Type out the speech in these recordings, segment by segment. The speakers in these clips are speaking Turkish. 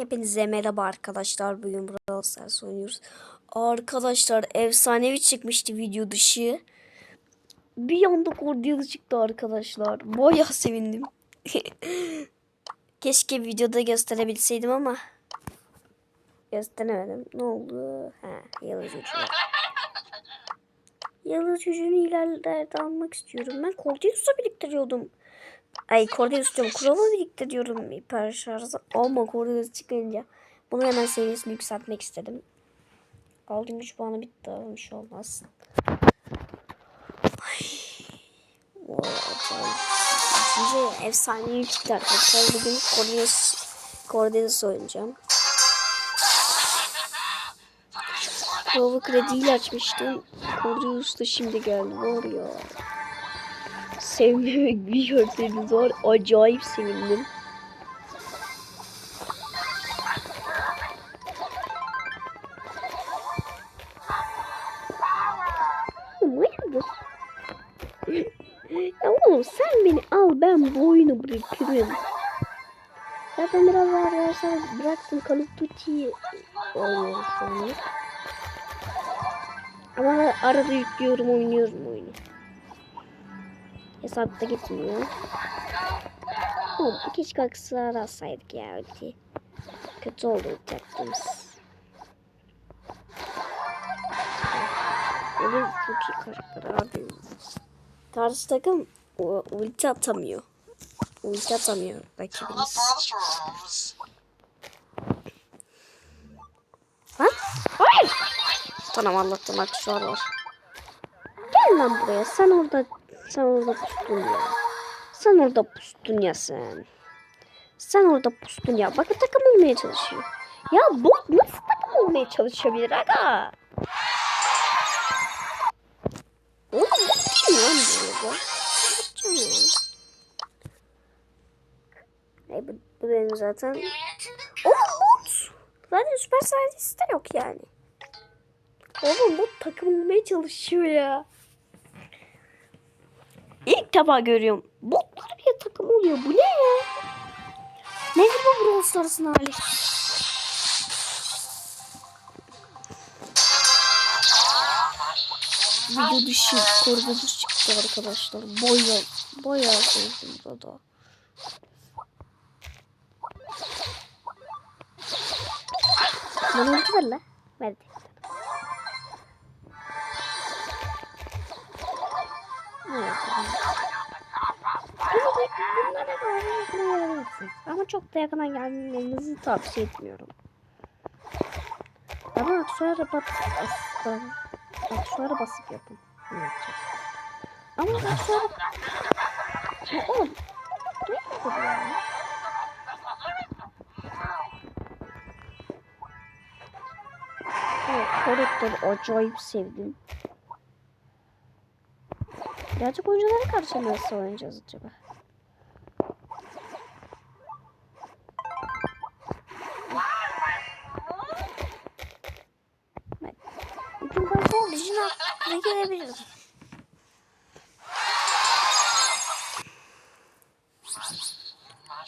Hepinize merhaba arkadaşlar. Bugün Brawl Stars oynuyoruz. Arkadaşlar efsanevi çıkmıştı video dışı. Bir anda Cordelia çıktı arkadaşlar. Baya sevindim. Keşke videoda gösterebilseydim ama gösteremedim. Ne oldu? Ha, yalı çocuğu. Yalı çocuğunu ilerlerde almak istiyorum. Ben Cordelius'la biriktiriyordum. Ay Cordelius diyorum. Kural'ı biriktiriyorum hiper şarjı. Ama Cordelius çıkınca bunu hemen seviyesini yükseltmek istedim. Aldığım güç puanı bitti. Bir şey olmaz. Ay. Şimdi efsaneyi çıktı arkadaşlar. Bugün Cordelius, Cordelius oynayacağım. Kural'ı krediyle açmıştım. Cordelius da şimdi geldi. Var ya sevmemek bir görseniz var. Acayip sevindim. Ya oğlum sen beni al ben bu oyunu bırakırım. Zaten biraz daha arkadaşlar bıraktım Call of Duty'yi şu an. Ama arada yüklüyorum oynuyorum. Hesapta gitmiyor. Oğlum keşke aksılar alsaydık ya ulti. Kötü oldu ulti yaptığımız. Evet çok iyi karakter abi. Karşı takım o- ulti atamıyor. Ulti atamıyor rakibimiz. Ha? Hayır. Tamam Allah'tan aksesuar var. Gel lan buraya. Sen orada sen orada pustun ya. Sen orada pustun ya sen. Sen orada pustun ya. Bakın takım olmaya çalışıyor. Ya bot nasıl takım olmaya çalışabilir aga? Oğlum değil mi lan bu. Hey, bu, bu benim zaten. Oğlum bot. Zaten süper de yok yani. Oğlum bot takım olmaya çalışıyor ya. İlk defa görüyorum. Botlar bile takım oluyor. Bu ne ya? Nedir bu Brawl Stars'ın hali? Video dışı, korku dışı çıktı arkadaşlar. Boya, boya sevdim burada. Bana ulti ver la. Verdi. Evet. Bunlara doğru yakınlayabilirsiniz. Ama çok da yakına gelmenizi tavsiye etmiyorum. Ama aksuara bas basıp aksuara basıp yapın. Ne? Ama aksuara... Ya oğlum. Ne yapıyor ya? Evet, acayip sevdim. Gerçek oyunculara karşı nasıl oynayacağız acaba? Bütün kontrol orijinal ne gelebilir?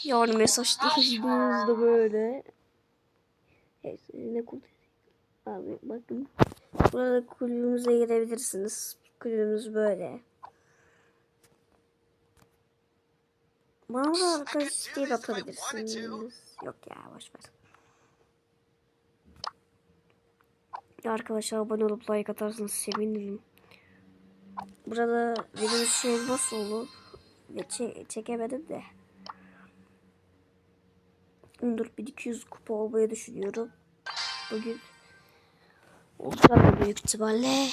Yani mesajlaştığımızda böyle. Evet, ne kullanayım? Abi bakın. Burada kulübümüze girebilirsiniz. Kulübümüz böyle. Bana da arkadaş isteği atabilirsiniz. Yok ya boşver. Ya arkadaşlar abone olup like atarsanız sevinirim. Burada benim şey nasıl? Ve çe çekemedim de. Dur 1200 kupa olmayı düşünüyorum. Bugün olacak büyük ihtimalle.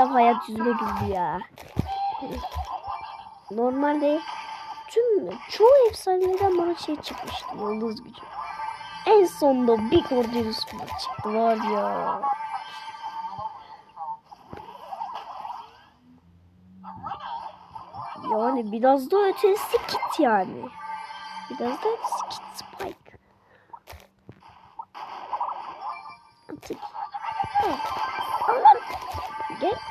Defa hayat yüzüme güldü ya. Normalde tüm çoğu efsaneden bana şey çıkmıştı yıldız gücü. En sonunda bir Cordelius bile çıktı var ya. Yani biraz da ötesi kit yani. Biraz da ötesi kit Spike. Artık. Gel.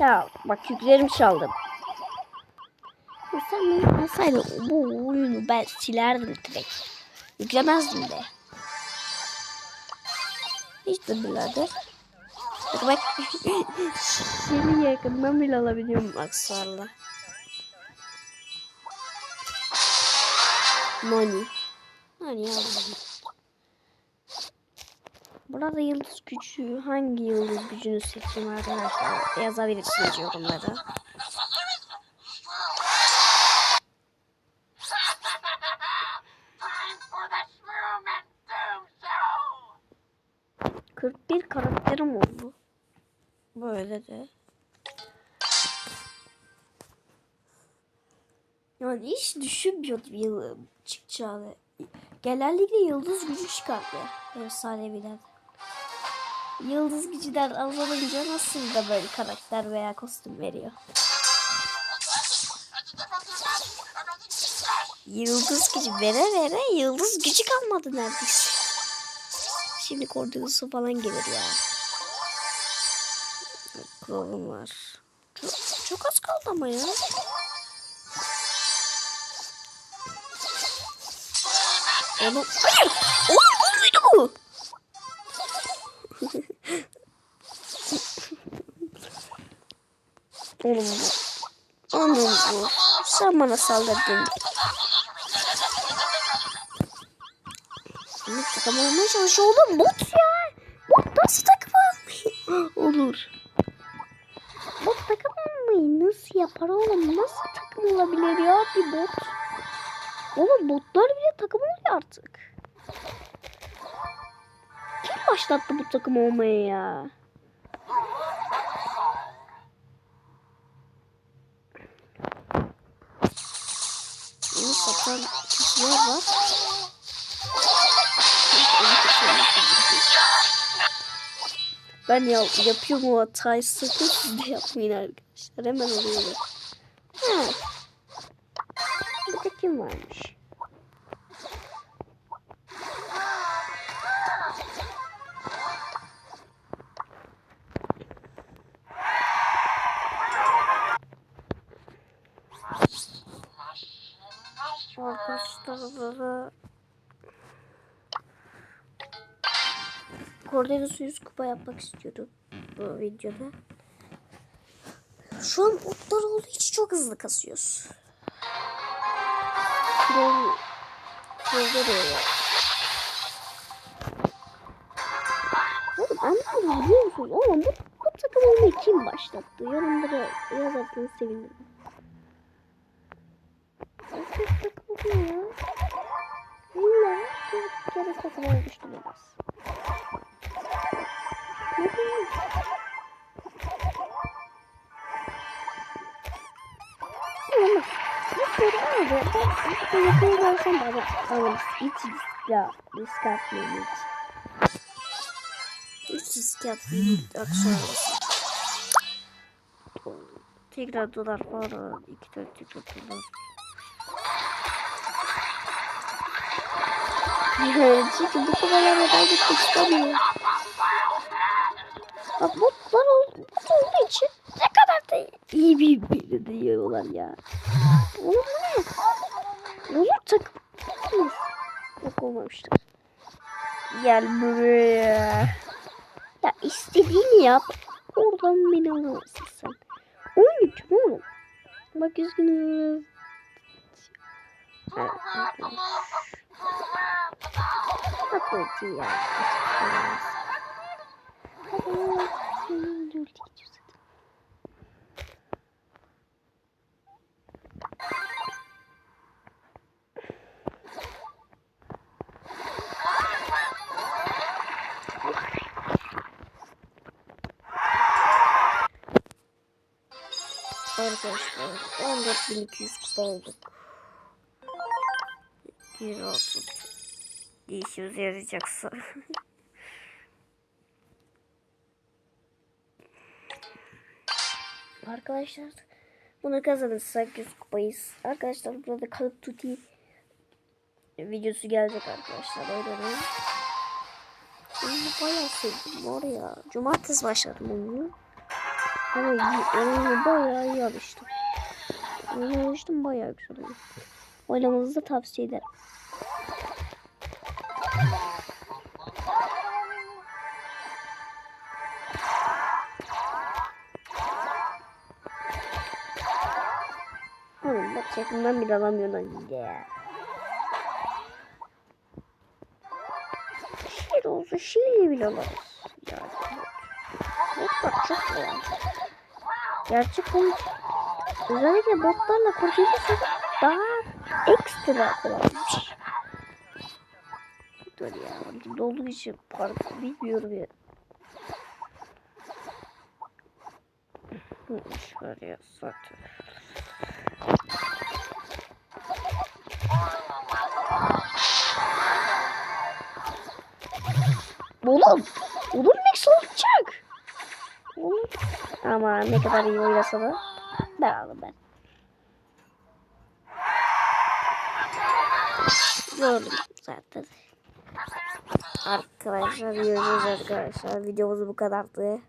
Ya bak yüklerimi çaldım. Sen beni alsaydın bu oyunu ben silerdim direkt. Yüklemezdim de. Hiç de birader. Bak bak. Seni yakından bile alabiliyorum aksuarla. Nani. Nani aldım. Burada yıldız gücü hangi yıldız gücünü seçeyim arkadaşlar yazabilirsiniz yorumlara. Show! 41 karakterim oldu. Böyle de. Yani hiç düşünmüyordum yıl çıkacağını. Genellikle yıldız gücü çıkardı. Efsaneviler. Yıldız gücüden azalınca nasıl da böyle karakter veya kostüm veriyor. Yıldız gücü vere vere yıldız gücü kalmadı neredeyse. Şimdi Cordelus'u falan gelir ya. Crow'um var. Çok, çok az kaldı ama ya. Oğlum hayır. Oğlum bu muydu? Oğlum bu. Oğlum bu. Sen bana saldırdın. Takım olmaya çalışıyor oğlum bot ya. Bot nasıl takım olmayı? Olur. Bot takım olmayı nasıl yapar oğlum? Nasıl takım olabilir ya bir bot? Oğlum botlar bile takım oluyor artık. Kim başlattı bu takım olmayı ya? Satan kişiler var. Ben ya, yapıyorum o hatayı sakın siz de yapmayın arkadaşlar. Hemen oluyor. Ha. Burada kim varmış? Cordelus'u 100 kupa yapmak istiyordum bu videoda. Şu an otlar olduğu için çok hızlı kasıyoruz. Kral Kral ya. Oğlum anlamadım biliyor musunuz? Oğlum bu, bu takım olmayı kim başlattı? Yorumlara yazarsanız sevinirim. Herkes takım oluyor ya. Bir kere takım olmuştu biraz. Yakını görsem bana alırız. Hiç risk ya. Risk atmayayım hiç. Hiç. Akşam olsun. Tekrar dolar falan. İki dört tekrar dolar. Çünkü bu kovalara ben gitmek istemiyorum. Bak botlar ol- bot olduğu için ne kadar da iyi bir biri diyorlar ya. Olmamışlar. Gel buraya. Ya istediğini yap. Oradan beni alamazsın sen. Oyun için oğlum. Bak üzgünüm. Ulti ya. Hadi. Arkadaşlar 14.200 kupa olduk. 130 bir işimize yarayacaksa. Arkadaşlar bunu kazanırsak 100 kupayız. Arkadaşlar burada Call of videosu gelecek arkadaşlar. Değil. Şimdi bayağı sevdim var. Cumartesi başladım oyunu. Oyunu bayağı iyi alıştım. Oyunu alıştım bayağı güzel oyun. Oynamanızı da tavsiye ederim. Oğlum bak yakından bile alamıyorsun ya. Şiir olsa şiirle bile alırız. Yani. Botlar çok kolay. Gerçek oyun. Özellikle botlarla kurtulursa daha ekstra kolaymış. Dur ya. Dolu için park bilmiyorum ya. Şöyle zaten. Oğlum. Oğlum Max olacak. Ama ne kadar iyi oynasa da aldım ben. Gördüm zaten. Arkadaşlar görüşürüz arkadaşlar. Videomuz bu kadardı.